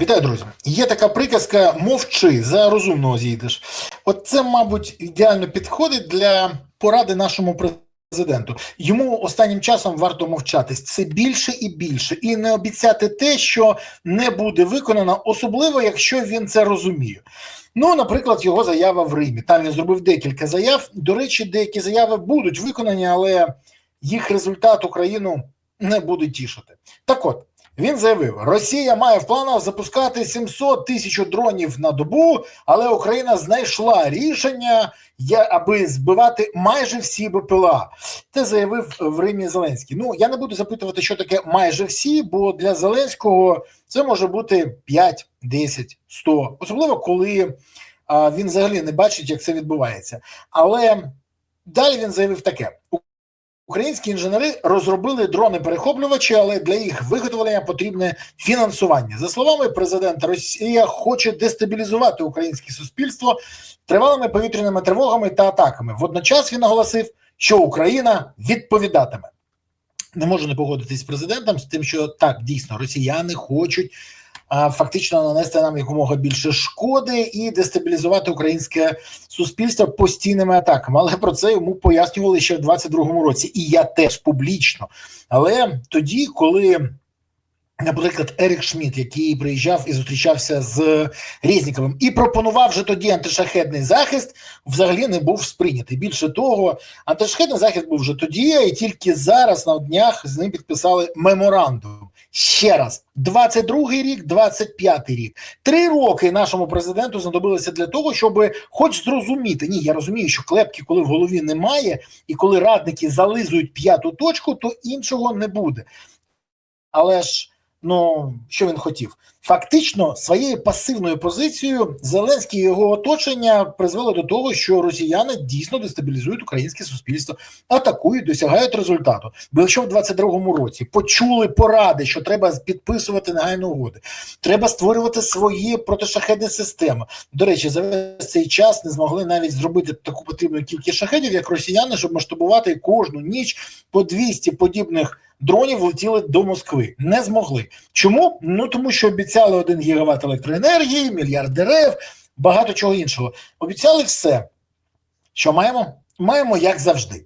Вітаю, друзі. Є така приказка мовчи, за розумного зійдеш. От це, мабуть, ідеально підходить для поради нашому президенту. Йому останнім часом варто мовчати це більше і більше, і не обіцяти те, що не буде виконано, особливо якщо він це розуміє. Ну, наприклад, його заява в Римі. Там він зробив декілька заяв. До речі, деякі заяви будуть виконані, але їх результат Україну не буде тішити. Так от. Він заявив, Росія має в планах запускати 700 тисяч дронів на добу, але Україна знайшла рішення, аби збивати майже всі БПЛА. Це заявив в Римі Зеленський. Ну я не буду запитувати, що таке майже всі, бо для Зеленського це може бути 5, 10, 100. особливо коли а, він взагалі не бачить, як це відбувається. Але далі він заявив таке. Українські інженери розробили дрони-перехоплювачі, але для їх виготовлення потрібне фінансування. За словами президента, Росія хоче дестабілізувати українське суспільство тривалими повітряними тривогами та атаками. Водночас він наголосив, що Україна відповідатиме. Не можу не погодитись з президентом з тим, що так дійсно росіяни хочуть фактично нанести нам якомога більше шкоди і дестабілізувати українське суспільство постійними атаками. Але про це йому пояснювали ще в 22-му році, і я теж публічно. Але тоді, коли. Наприклад, Ерік Шмідт, який приїжджав і зустрічався з Резніковим, і пропонував вже тоді антишахедний захист, взагалі не був сприйнятий. Більше того, антишахедний захист був вже тоді, і тільки зараз на днях з ним підписали меморандум. Ще раз, 22-й рік, 25-й рік. Три роки нашому президенту знадобилося для того, щоб хоч зрозуміти. Ні, я розумію, що клепки, коли в голові немає, і коли радники зализують п'яту точку, то іншого не буде. Але ж ну що він хотів? Фактично, своєю пасивною позицією Зеленський і його оточення призвело до того, що росіяни дійсно дестабілізують українське суспільство, атакують, досягають результату. Бо якщо в 22-му році почули поради, що треба підписувати негайно угоди, треба створювати свої протишахедні системи. До речі, за весь цей час не змогли навіть зробити таку потрібну кількість шахедів, як росіяни, щоб масштабувати кожну ніч по 200 подібних дронів летіли до Москви. Не змогли. Чому? Ну тому що обіцяли 1 гігават електроенергії, мільярд дерев, багато чого іншого. Обіцяли все. Що маємо? Маємо як завжди.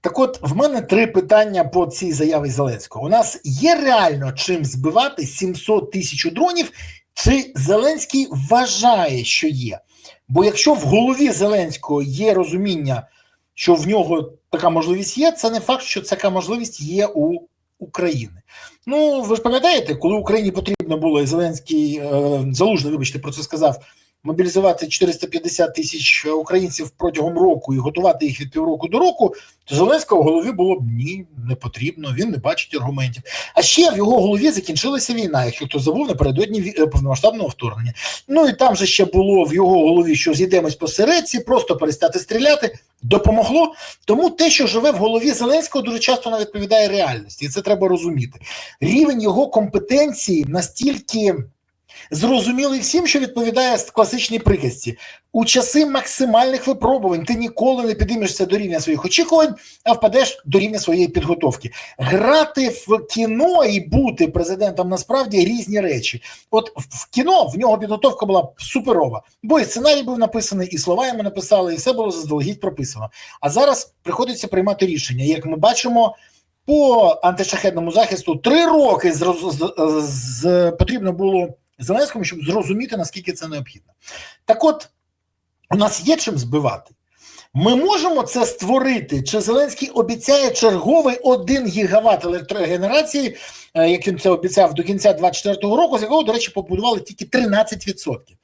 Так, от в мене три питання по цій заяві Зеленського. У нас є реально чим збивати 700 тисяч дронів, чи Зеленський вважає, що є? Бо якщо в голові Зеленського є розуміння, що в нього така можливість є, це не факт, що така можливість є у України. Ну ви ж пам'ятаєте, коли Україні потрібно було і Зеленський е, залужний, вибачте, про це сказав. Мобілізувати 450 тисяч українців протягом року і готувати їх від півроку до року, то Зеленського в голові було б ні, не потрібно. Він не бачить аргументів. А ще в його голові закінчилася війна, якщо хто забув напередодні е, повномасштабного вторгнення. Ну і там же ще було в його голові, що зійдемось посередці, просто перестати стріляти. Допомогло, тому те, що живе в голові Зеленського, дуже часто не відповідає реальності, і це треба розуміти. Рівень його компетенції настільки зрозумілий всім, що відповідає класичній приказці. У часи максимальних випробувань ти ніколи не підіймешся до рівня своїх очікувань, а впадеш до рівня своєї підготовки. Грати в кіно і бути президентом насправді різні речі. От в кіно в нього підготовка була суперова, бо і сценарій був написаний, і слова йому написали, і все було заздалегідь прописано. А зараз приходиться приймати рішення. Як ми бачимо. По антишахедному захисту три роки з, з, з, з потрібно було Зеленському, щоб зрозуміти, наскільки це необхідно. Так от, у нас є чим збивати. Ми можемо це створити. Чи Зеленський обіцяє черговий 1 гігават електрогенерації, е, як він це обіцяв до кінця 2024 року, з якого, до речі, побудували тільки 13%.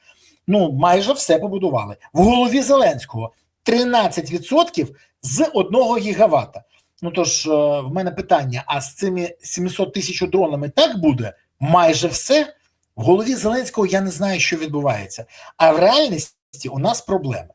Ну, майже все побудували. В голові Зеленського 13% з 1 гігавата. Ну тож, е, в мене питання: а з цими 700 тисяч дронами так буде? Майже все. В голові Зеленського я не знаю, що відбувається. А в реальності у нас проблеми.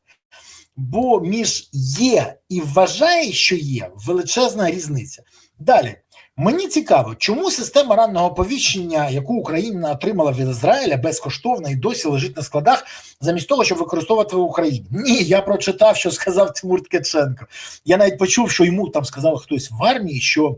Бо між є і вважає, що є величезна різниця. Далі мені цікаво, чому система ранного оповіщення, яку Україна отримала від Ізраїля, безкоштовна і досі лежить на складах, замість того, щоб використовувати в Україні. Ні, я прочитав, що сказав Тимур Ткаченко. Я навіть почув, що йому там сказав хтось в армії, що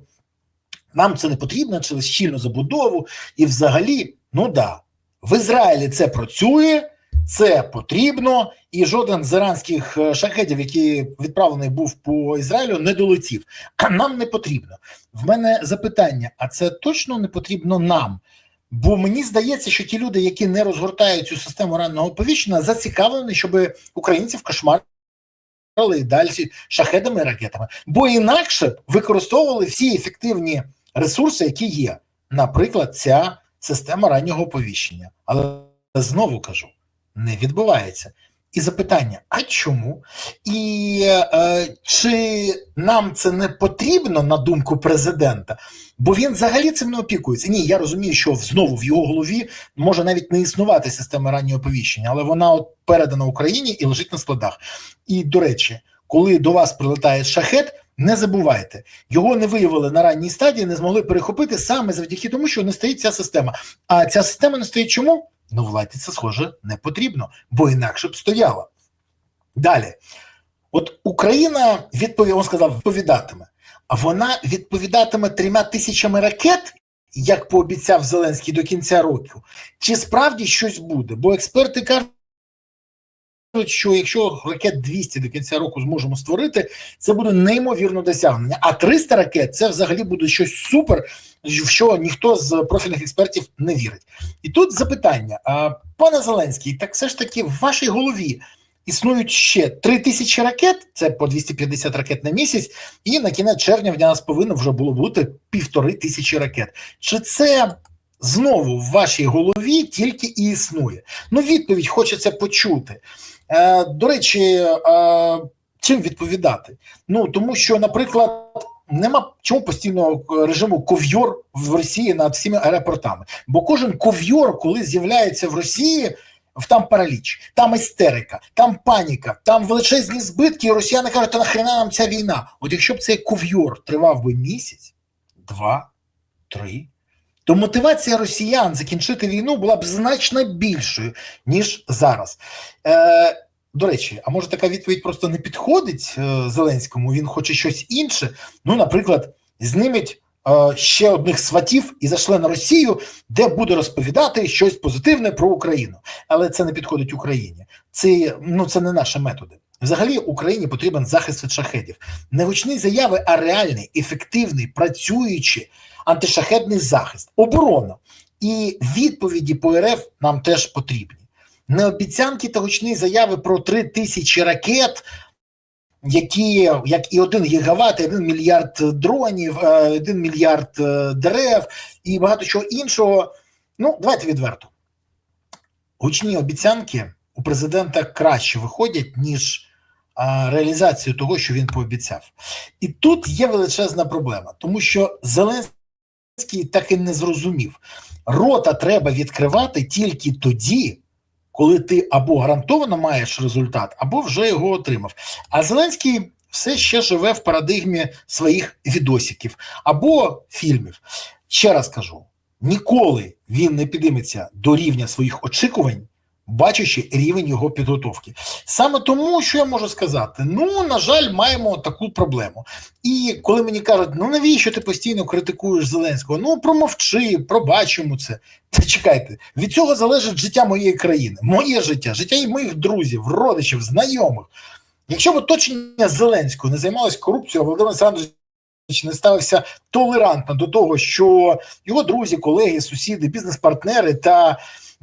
нам це не потрібно через щільну забудову, і взагалі, ну да, В Ізраїлі це працює, це потрібно, і жоден з іранських е, шахедів, який відправлений був по Ізраїлю, не долетів. А нам не потрібно. В мене запитання: а це точно не потрібно нам? Бо мені здається, що ті люди, які не розгортають цю систему ранного оповіщення, зацікавлені, щоб українців кошмарили і далі шахедами і ракетами. Бо інакше б використовували всі ефективні ресурси, які є. Наприклад, ця система раннього оповіщення. Але знову кажу, не відбувається. І запитання: а чому? І е, чи нам це не потрібно на думку президента? Бо він взагалі цим не опікується. Ні, я розумію, що знову в його голові може навіть не існувати система раннього оповіщення, але вона от передана Україні і лежить на складах. І до речі, коли до вас прилетає шахет, не забувайте, його не виявили на ранній стадії, не змогли перехопити саме завдяки тому, що не стоїть ця система. А ця система не стоїть чому? Ну, владі це схоже не потрібно, бо інакше б стояла. Далі, от Україна відповів, він сказав, відповідатиме. А вона відповідатиме трьома тисячами ракет, як пообіцяв Зеленський до кінця року. Чи справді щось буде? Бо експерти кажуть, що якщо ракет 200 до кінця року зможемо створити, це буде неймовірно досягнення. А 300 ракет це взагалі буде щось супер, в що ніхто з профільних експертів не вірить. І тут запитання, пане Зеленський, так все ж таки в вашій голові існують ще 3 тисячі ракет, це по 250 ракет на місяць, і на кінець червня в нас повинно вже було бути півтори тисячі ракет. Чи це знову в вашій голові тільки і існує? Ну, відповідь хочеться почути. Е, До речі, е, чим відповідати? Ну тому що, наприклад. Нема чому постійного режиму ков'йор в Росії над всіма аеропортами. Бо кожен ков'йор, коли з'являється в Росії, там параліч, там істерика, там паніка, там величезні збитки, і росіяни кажуть, та нахрена нам ця війна. От якщо б цей ков'йор тривав би місяць, два, три, то мотивація росіян закінчити війну була б значно більшою, ніж зараз. Е, до речі, а може така відповідь просто не підходить е, Зеленському? Він хоче щось інше. Ну, наприклад, знімуть е, ще одних сватів і зайшли на Росію, де буде розповідати щось позитивне про Україну. Але це не підходить Україні. Це ну це не наші методи. Взагалі Україні потрібен захист від шахедів. Не гучні заяви, а реальний, ефективний, працюючий антишахедний захист, оборона і відповіді по РФ нам теж потрібні не обіцянки та гучні заяви про три тисячі ракет, які як і один гігават, і один мільярд дронів, е, один мільярд е, дерев і багато чого іншого. Ну, давайте відверто. Гучні обіцянки у президента краще виходять, ніж реалізацію того, що він пообіцяв. І тут є величезна проблема, тому що Зеленський так і не зрозумів. Рота треба відкривати тільки тоді, коли ти або гарантовано маєш результат, або вже його отримав. А Зеленський все ще живе в парадигмі своїх відосиків або фільмів. Ще раз кажу: ніколи він не підійметься до рівня своїх очікувань. Бачачи рівень його підготовки, саме тому, що я можу сказати, ну на жаль, маємо таку проблему. І коли мені кажуть, ну навіщо ти постійно критикуєш Зеленського? Ну промовчи, пробач йому це. Та чекайте, від цього залежить життя моєї країни, моє життя, життя і моїх друзів, родичів, знайомих. Якщо б оточення Зеленського не займалось корупцією, Володимир Олександрович не ставився толерантно до того, що його друзі, колеги, сусіди, бізнес-партнери та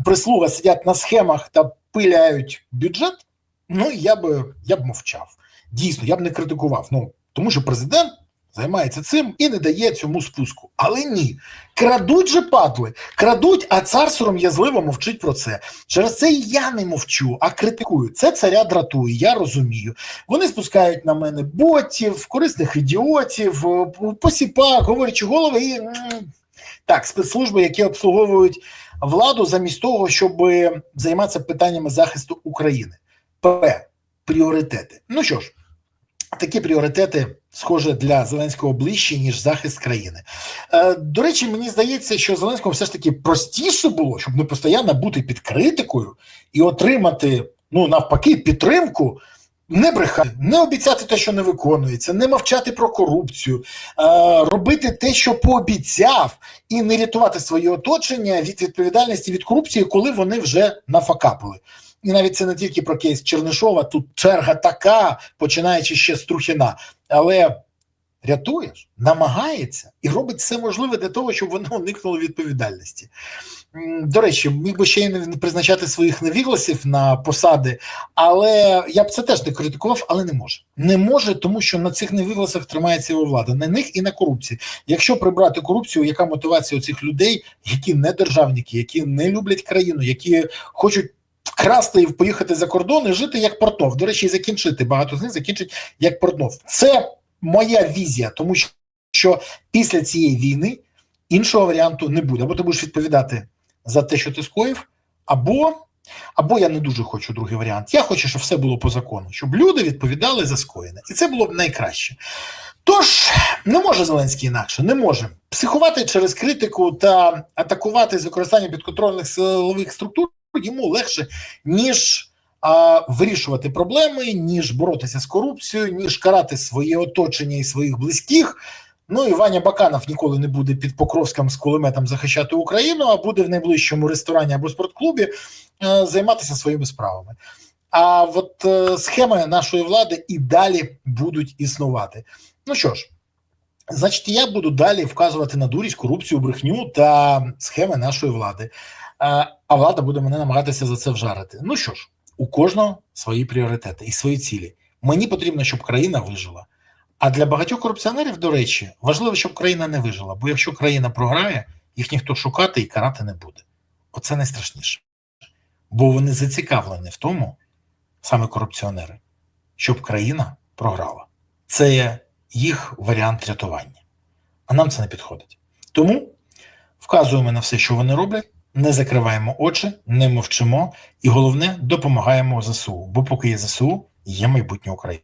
прислуга сидять на схемах та пиляють бюджет, ну я б я б мовчав. Дійсно, я б не критикував. Ну тому що президент займається цим і не дає цьому спуску. Але ні, крадуть же падли, крадуть, а цар сором'язливо мовчить про це. Через це я не мовчу, а критикую. Це царя дратує, я розумію. Вони спускають на мене ботів, корисних ідіотів, посіпак, говорячи голови і так, спецслужби, які обслуговують владу замість того, щоб займатися питаннями захисту України. П. Пріоритети. Ну що ж, такі пріоритети, схоже, для Зеленського ближчі, ніж захист країни. Е, До речі, мені здається, що Зеленському все ж таки простіше було, щоб не постійно бути під критикою і отримати, ну навпаки, підтримку не брехати, не обіцяти те, що не виконується, не мовчати про корупцію, е, робити те, що пообіцяв, і не рятувати своє оточення від відповідальності від корупції, коли вони вже нафакапили. І навіть це не тільки про кейс Чернишова, тут черга така, починаючи ще з Трухіна. Але рятуєш, намагається і робить все можливе для того, щоб вони уникнули відповідальності. До речі, міг би ще й не призначати своїх невігласів на посади, але я б це теж не критикував, але не може. Не може, тому що на цих невігласах тримається його влада, на них і на корупції. Якщо прибрати корупцію, яка мотивація у цих людей, які не державники, які не люблять країну, які хочуть вкрасти і поїхати за кордон і жити як Портнов. До речі, і закінчити багато з них закінчить як Портнов. Це моя візія, тому що після цієї війни іншого варіанту не буде. Або ти будеш відповідати за те, що ти скоїв, або, або я не дуже хочу другий варіант. Я хочу, щоб все було по закону, щоб люди відповідали за скоєне. І це було б найкраще. Тож не може Зеленський інакше, не може психувати через критику та атакувати з використанням підконтрольних силових структур йому легше, ніж а, вирішувати проблеми, ніж боротися з корупцією, ніж карати своє оточення і своїх близьких. Ну і Ваня Баканов ніколи не буде під Покровськом з кулеметом захищати Україну, а буде в найближчому ресторані або спортклубі е, займатися своїми справами. А от е, схеми нашої влади і далі будуть існувати. Ну що ж, значить, я буду далі вказувати на дурість, корупцію, брехню та схеми нашої влади. А, а влада буде мене намагатися за це вжарити. Ну що ж, у кожного свої пріоритети і свої цілі. Мені потрібно, щоб країна вижила. А для багатьох корупціонерів, до речі, важливо, щоб країна не вижила. Бо якщо країна програє, їх ніхто шукати і карати не буде. Оце найстрашніше. Бо вони зацікавлені в тому, саме корупціонери, щоб країна програла. Це їх варіант рятування. А нам це не підходить. Тому вказуємо на все, що вони роблять, не закриваємо очі, не мовчимо, і головне, допомагаємо ЗСУ. Бо поки є ЗСУ, є майбутнє України.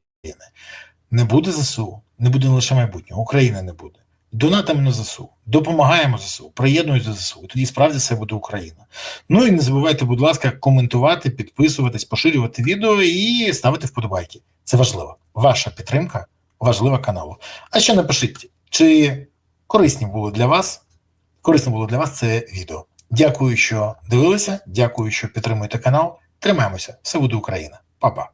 Не буде ЗСУ, не буде лише майбутнього, України не буде. Донатимо на ЗСУ, допомагаємо ЗСУ, приєднуйтесь до ЗСУ. Тоді справді це буде Україна. Ну і не забувайте, будь ласка, коментувати, підписуватись, поширювати відео і ставити вподобайки. Це важливо. Ваша підтримка важлива каналу. А ще напишіть, чи корисні було для вас, корисно було для вас це відео. Дякую, що дивилися. Дякую, що підтримуєте канал. Тримаємося. Все буде Україна. Па-па.